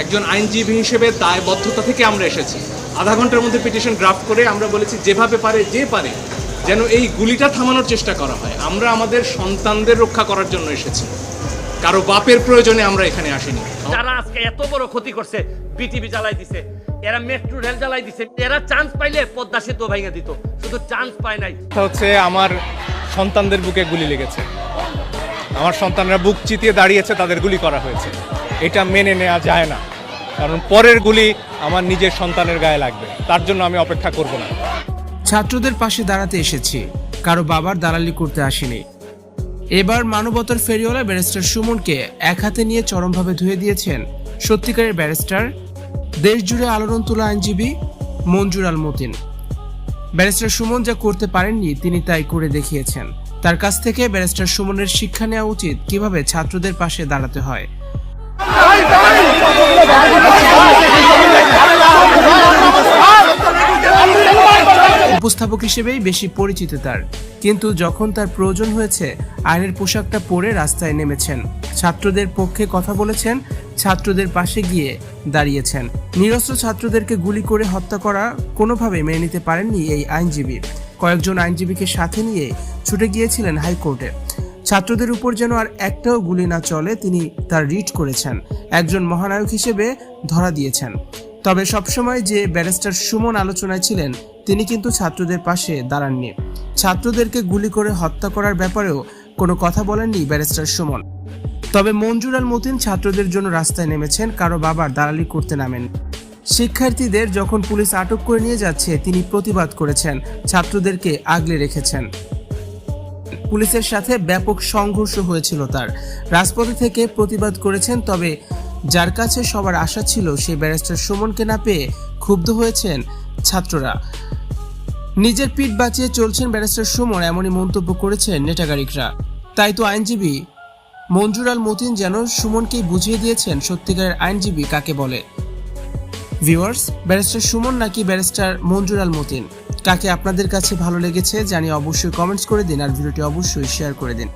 একজন আইনজীবী হিসেবে দায়বদ্ধতা থেকে আমরা এসেছি। আধা ঘণ্টার মধ্যে পিটিশন ড্রাফট করে আমরা বলেছি যেভাবে পারে যে পারে যেন এই গুলিটা থামানোর চেষ্টা করা হয়। আমরা আমাদের সন্তানদের রক্ষা করার জন্য এসেছি। কারও বাপের প্রয়োজনে আমরা এখানে আসিনি। যারা আজকে এত বড় ক্ষতি করছে বিটিভি জ্বালাই দিছে এরা মেট্রো রেল জ্বালাই দিছে এরা চান্স পাইলে পদ্মা সেতু ভেঙে দিত। শুধু চান্স পায় নাই। হচ্ছে আমার সন্তানদের বুকে গুলি লেগেছে। আমার সন্তানরা বুক চিতিয়ে দাঁড়িয়েছে, তাদের গুলি করা হয়েছে। এটা মেনে নেওয়া যায় না। কারণ পরের গুলি আমার নিজের সন্তানের গায়ে লাগবে। তার জন্য আমি অপেক্ষা করব না। ছাত্রদের পাশে দাঁড়াতে এসেছি। কারও বাবার দালালি করতে আসিনি। এবার মানবতার ফেরিওয়ালা ব্যারিস্টার সুমনকে এক হাতে নিয়ে চরমভাবে ধুয়ে দিয়েছেন সত্যিকারের ব্যারিস্টার দেশ জুড়ে আলোড়ন তোলা আইনজীবী মঞ্জুর আল মতিন। ব্যারিস্টার সুমন যা করতে পারেননি, তিনি তাই করে দেখিয়েছেন। তার কাছ থেকে ব্যারিস্টার সুমনের শিক্ষা নেওয়া উচিত কীভাবে ছাত্রদের পাশে দাঁড়াতে হয়। উপস্থাপক হিসেবেই বেশি পরিচিত তার। কিন্তু যখন তার প্রয়োজন হয়েছে, আইনের পোশাকটা পরে রাস্তায় নেমেছেন। ছাত্রদের পক্ষে কথা বলেছেন, ছাত্রদের পাশে গিয়ে দাঁড়িয়েছেন। নিরস্ত্র ছাত্রদেরকে গুলি করে হত্যা করা কোনোভাবে মেনে নিতে পারেননি এই আইনজীবী। কয়েকজন আইনজীবীকে সাথে নিয়ে ছুটে গিয়েছিলেন হাইকোর্টে। ছাত্রদের উপর যেন আর একটাও গুলি না চলে, তিনি তার রিট করেছেন। একজন মহানায়ক হিসেবে ধরা দিয়েছেন। তবে সবসময় যে ব্যারিস্টার সুমন আলোচনায় ছিলেন, তিনি কিন্তু ছাত্রদের পাশে দাঁড়াননি। ছাত্রদেরকে গুলি করে হত্যা করার ব্যাপারেও কোনো কথা বলেননি ব্যারিস্টার সুমন। তবে মঞ্জুর আল মতিন ছাত্রদের জন্য রাস্তায় নেমেছেন, কারও বাবার দালালি করতে নামেন শিক্ষার্থীদের যখন পুলিশ আটক করে নিয়ে যাচ্ছে, তিনি প্রতিবাদ করেছেন। ছাত্রদেরকে আগলে রেখেছেন। পুলিশের সাথে ব্যাপক সংঘর্ষ হয়েছিল তার। রাজপথে থেকে প্রতিবাদ করেছেন, তবে যার কাছে সবার আশা ছিল, সেই ব্যারিস্টার সুমনকে না পেয়ে ক্ষুব্ধ হয়েছেন ছাত্ররা। নিজের পিঠ বাঁচিয়ে চলছেন ব্যারিস্টার সুমন, এমনই মন্তব্য করেছেন নেটাগারিকরা। তাই তো আইনজীবী মঞ্জুর আল মতিন যেন সুমনকেই বুঝিয়ে দিয়েছেন, সত্যিকারের আইনজীবী কাকে বলে। ভিউয়ার্স, ব্যারিস্টার সুমন নাকি ব্যারিস্টার মঞ্জুর আল মতিন? কাকে আপনাদের কাছে ভালো লেগেছে জানিয়ে অবশ্যই কমেন্টস করে দিন আর ভিডিওটি অবশ্যই শেয়ার করে দিন।